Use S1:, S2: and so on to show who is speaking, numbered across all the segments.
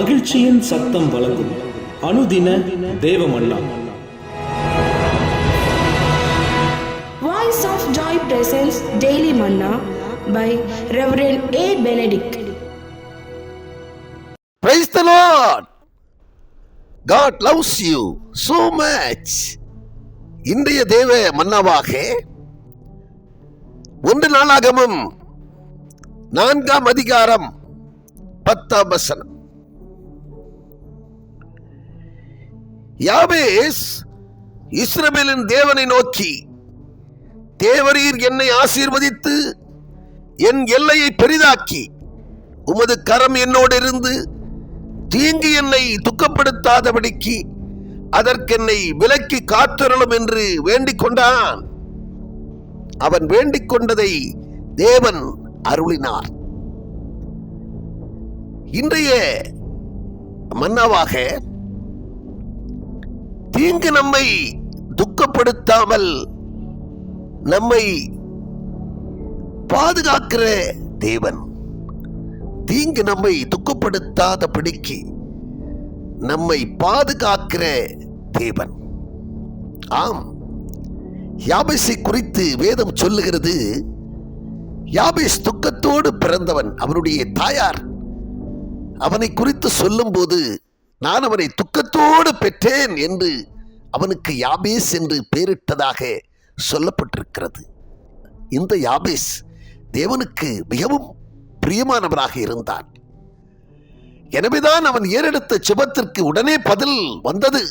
S1: மகிழ்ச்சியின் சத்தம் வழங்கும் அனுதின தேவமல்லா
S2: Voice of Joy presents Daily Manna by Reverend A. Benedict.
S3: Praise the Lord! God loves you so much. இன்றைய தேவ மன்னாவாக ஒன்று நாளாகமும் நான்காம் அதிகாரம் பத்தாம் வசனம் யாபேஸ் இஸ்ரவேலின் தேவனை நோக்கி தேவரீர் என்னை ஆசீர்வதித்து என் எல்லையை பெரிதாக்கி உமது கரம் என்னோடு இருந்து தீங்கு என்னை துக்கப்படுத்தாதபடிக்கு அதற்கென்னை விலக்கி காத்தருளும் என்று வேண்டிக் கொண்டான். அவன் வேண்டிக் கொண்டதை தேவன் அருளினார். இன்றைய மன்னாவாக தீங்கு நம்மை துக்கப்படுத்தாமல் நம்மை பாதுகாக்கிற தேவன். தீங்கு நம்மை துக்கப்படுத்தாதபடிக்கு நம்மை பாதுகாக்கிற தேவன். ஆம் யாபேசை குறித்து வேதம் சொல்லுகிறது யாபேஸ் துக்கத்தோடு பிறந்தவன் அவனுடைய தாயார். அவனை குறித்து சொல்லும்போது நான் அவனை துக்க துக்கத்தோடு பெற்றேன் என்று அவனுக்கு யாபேஸ் என்று பெயரிட்டதாக சொல்லப்பட்டிருக்கிறது. இந்த யாபேஸ் தேவனுக்கு மிகவும் பிரியமானவராக இருந்தான். எனவேதான் அவன் ஏறெடுத்த செபத்திற்கு உடனே பதில் வந்தது.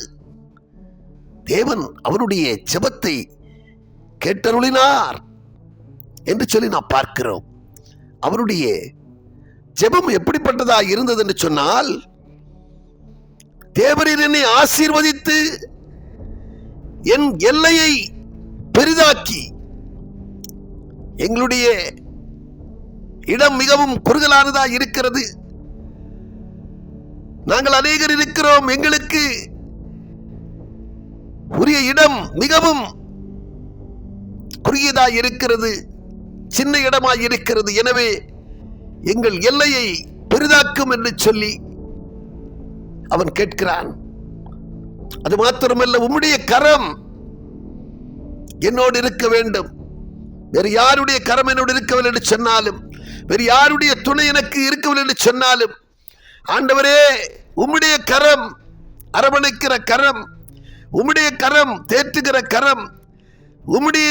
S3: தேவன் அவனுடைய செபத்தை கேட்டருளினார் என்று சொல்லி நாம் பார்க்கிறோம். அவனுடைய ஜெபம் எப்படிப்பட்டதா இருந்தது என்று சொன்னால் தேவரீர் என்னை ஆசீர்வதித்து என் எல்லையை பெரிதாக்கி எங்களுடைய இடம் மிகவும் குறுகலானதா இருக்கிறது. நாங்கள் அநேகர் இருக்கிறோம். எங்களுக்கு உரிய இடம் மிகவும் குறுகியதாய் இருக்கிறது. சின்ன இடமாய் இருக்கிறது. எனவே எங்கள் எல்லையை பெரிதாக்கும் என்று சொல்லி அவன் கேட்கிறான் அது மாத்திரமல்ல உம்முடைய கரம் என்னோடு இருக்க வேண்டும். வேறு யாருடைய கரம் என்னோடு இருக்கவில்லை என்று சொன்னாலும் வேறு யாருடைய துணை எனக்கு இருக்கவில்லை என்று சொன்னாலும் ஆண்டவரே உம்முடைய கரம் அரவணைக்கிற கரம் உம்முடைய கரம் தேற்றுகிற கரம் உம்முடைய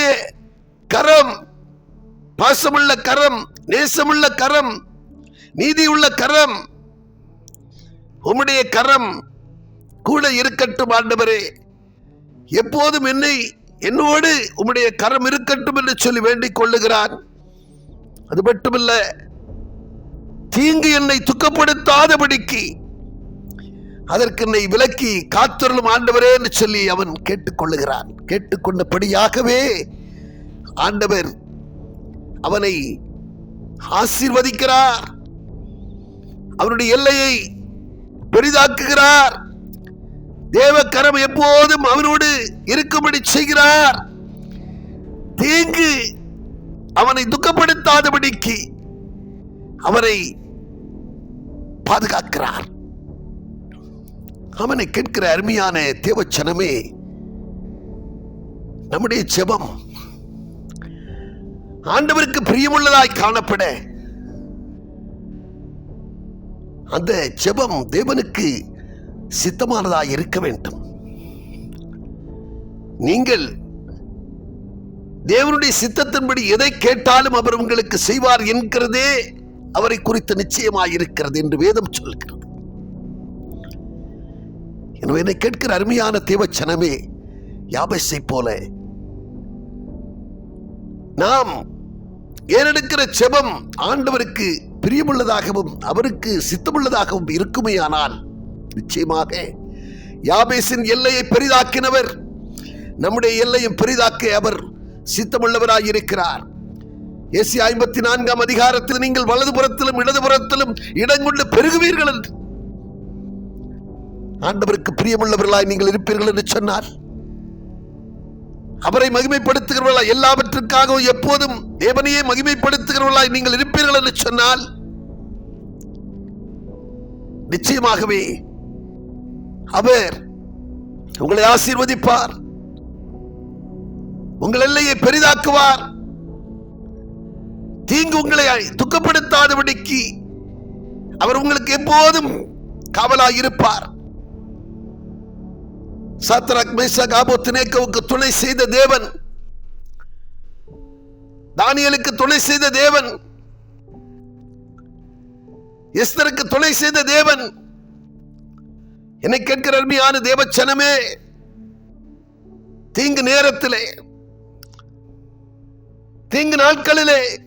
S3: கரம் பாசமுள்ள கரம் நேசமுள்ள கரம் நீதி உள்ள கரம் உம்முடைய கரம் கூட இருக்கட்டும் ஆண்டவரே. எப்போதும் என்னை என்னோடு உம்முடைய கரம் இருக்கட்டும் என்று சொல்லி வேண்டிக் கொள்ளுகிறான் அது மட்டுமல்ல தீங்கு என்னை துக்கப்படுத்தாதபடிக்கு அதற்கு என்னை விலக்கி காத்தொருளும் ஆண்டவரே என்று சொல்லி அவன் கேட்டுக்கொள்ளுகிறான். கேட்டுக்கொண்டபடியாகவே ஆண்டவர் அவனை ஆசீர்வதிக்கிறார். அவனுடைய எல்லையை பெரிதாக்குகிறார். தேவக்கரம் எப்போதும் அவனோடு இருக்கும்படி செய்கிறார். தீங்கு அவனை துக்கப்படுத்தாதபடிக்கு அவனை பாதுகாக்கிறார். அவனை கேட்கிற அருமையான தேவச்சனமே நம்முடைய ஜெபம் ஆண்டவருக்கு பிரியமுள்ளதாய் காணப்பட அந்த ஜெபம் தேவனுக்கு சித்தமானதாக இருக்க வேண்டும். நீங்கள் தேவனுடைய சித்தத்தின்படி எதை கேட்டாலும் அவர் உங்களுக்கு செய்வார் என்கிறதே அவரை குறித்து நிச்சயமாக இருக்கிறது என்று வேதம் சொல்கிறது. எனவே என்னை கேட்கிற அருமையான தேவச்சனமே யாபஸை போல நாம் ஏறெடுக்கிற செபம் ஆண்டவருக்கு பிரியமுள்ளதாகவும் அவருக்கு சித்தமுள்ளதாகவும் இருக்குமேயானால் நிச்சயமாக யாபேசின் எல்லையை பெரிதாக்கினவர் நம்முடைய எல்லையும் பெரிதாக்க அவர் சித்தமுள்ளவராய் இருக்கிறார் ஏசி ஐம்பத்தி நான்காம் அதிகாரத்தில் நீங்கள் வலதுபுறத்திலும் இடதுபுறத்திலும் இடங்கொண்டு பெருகுவீர்கள் என்று. ஆண்டவருக்கு பிரியமுள்ளவர்களாய் நீங்கள் இருப்பீர்கள் என்று சொன்னார் அவரை மகிமைப்படுத்துகிறவர்களா எல்லாவற்றுக்காகவும் எப்போதும் தேவனையே மகிமைப்படுத்துகிறவர்களாய் நீங்கள் இருப்பீர்கள் என்று சொன்னால் நிச்சயமாகவே. அவர் உங்களை ஆசீர்வதிப்பார். உங்கள் எல்லையை பெரிதாக்குவார். தீங்கு உங்களை துக்கப்படுத்தாதபடிக்கு அவர் உங்களுக்கு எப்போதும் காவலாக இருப்பார் சாத்ராக் மேஷாக் துணை செய்த தேவன் தானியலுக்கு துணை செய்த தேவன் எஸ்தருக்கு துணை செய்த தேவன். என்னை கேட்கிற அருமையான தேவச்சனமே தீங்கு நேரத்திலே தீங்கு நாட்களிலே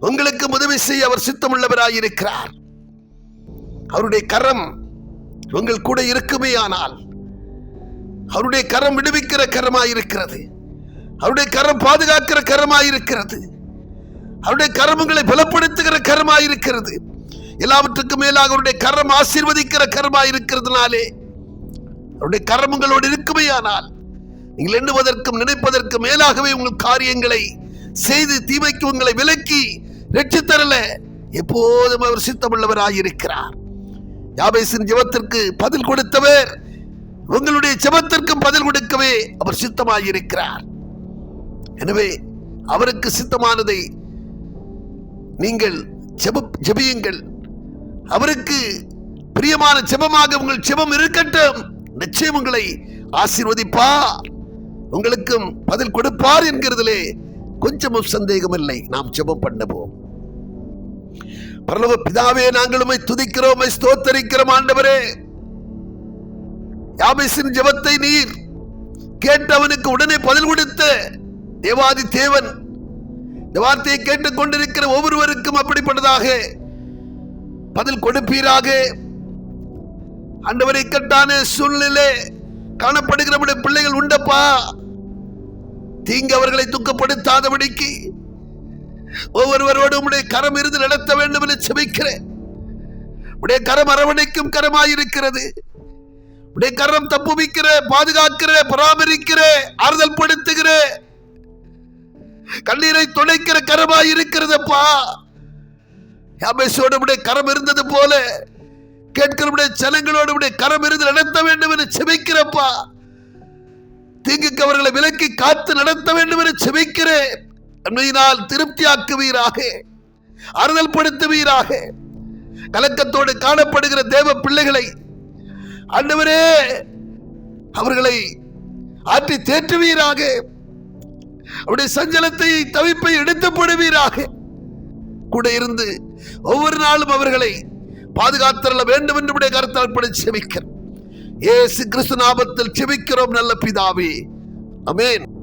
S3: உங்களுக்கு உதவி செய்ய அவர் சித்தமுள்ளவராயிருக்கிறார். அவருடைய கரம் உங்கள் கூட இருக்குமே ஆனால் அவருடைய கரம் விடுவிக்கிற கரமாயிருக்கிறது. அவருடைய கரம் பாதுகாக்கிற கரமாயிருக்கிறது. அவருடைய கர்மங்களை பலப்படுத்துகிற பலப்படுத்துகிற கரமாயிருக்கிறது. எல்லாவற்றுக்கும் மேலாக அவருடைய கரம் ஆசீர்வதிக்கிற கரமாயிருக்கிறதுனாலே அவருடைய கர்மங்களோடு இருக்குமையானால் நீங்கள் எண்ணுவதற்கும் நினைப்பதற்கும் மேலாகவே உங்கள் காரியங்களை செய்து தீமைக்கு உங்களை விலக்கி ரட்சித்தரல எப்போதும் அவர் சித்தமுள்ளவராயிருக்கிறார். யாபேசின் ஜெபத்திற்கு பதில் கொடுத்தவர் உங்களுடைய ஜெபத்திற்கும் பதில் கொடுக்கவே அவர் சித்தமாயிருக்கிறார். எனவே அவருக்கு சித்தமானதை நீங்கள் ஜெப ஜெபியுங்கள். அவருக்கு பிரியமான ஜெபமாக உங்கள் ஜெபம் இருக்கட்டும். நிச்சயம் உங்களை ஆசீர்வதிப்பா. உங்களுக்கும் பதில் கொடுப்பார் என்கிறதிலே கொஞ்சமும் சந்தேகம் இல்லை நாம் ஜெபம் பண்ணுவோம். பரலோக பிதாவே நாங்கள் உம்மை துதிக்கிறோம் ஸ்தோத்தரிக்கிறோம் ஆண்டவரே. யாபேசின் ஜெபத்தை நீர் கேட்டவனுக்கு உடனே பதில் கொடுத்த தேவாதி தேவன் இந்த வார்த்தையை கேட்டுக் கொண்டிருக்கிற ஒவ்வொருவருக்கும் அப்படிப்பட்டதாக பதில் கொடுப்பீராக. அண்டவரை கட்டான சூழ்நிலை காணப்படுகிற பிள்ளைகள் உண்டப்பா? தீங்கு அவர்களை துக்கப்படுத்தாதபடிக்கு ஒவ்வொருவரோடு உடைய கரம் இருந்து நடத்த வேண்டும் என்று செபிக்கிறேன். உடைய கரம் அரவணைக்கும் கரமாயிருக்கிறது. உடைய கரம் தப்புவிக்கிற பாதுகாக்கிற பராமரிக்கிற ஆறுதல் படுத்துகிற கண்ணீரை துடைக்கிற கரமாய் இருக்கிறதப்பா. யாபேசோடு கரம் இருந்தது போல கேட்கிறவுடைய ஜனங்களோடு கரம் இருந்து நடத்த வேண்டும் என்று செபிக்கிறப்பா. தீங்குக்கு அவர்களை விலக்கி காத்து நடத்த வேண்டும் என்று செபிக்கிறேன். அன்மையினால் திருப்தியாக்குவீராக ஆறுதல் படுத்துவீராக. கலக்கத்தோடு காணப்படுகிற தேவ பிள்ளைகளை அண்டவரே அவர்களை ஆற்றி தேற்றுவீராக. அவருடைய சஞ்சலத்தை தவிப்பை எடுத்து போடுவீராக கூட இருந்து ஒவ்வொரு நாளும் அவர்களை பாதுகாத்தரல வேண்டும் என்று உடைய கருத்தால் படி செபிக்கிறோம் ஏசு கிறிஸ்து நாபத்தில் செபிக்கிறோம் நல்ல பிதாவே. அமேன்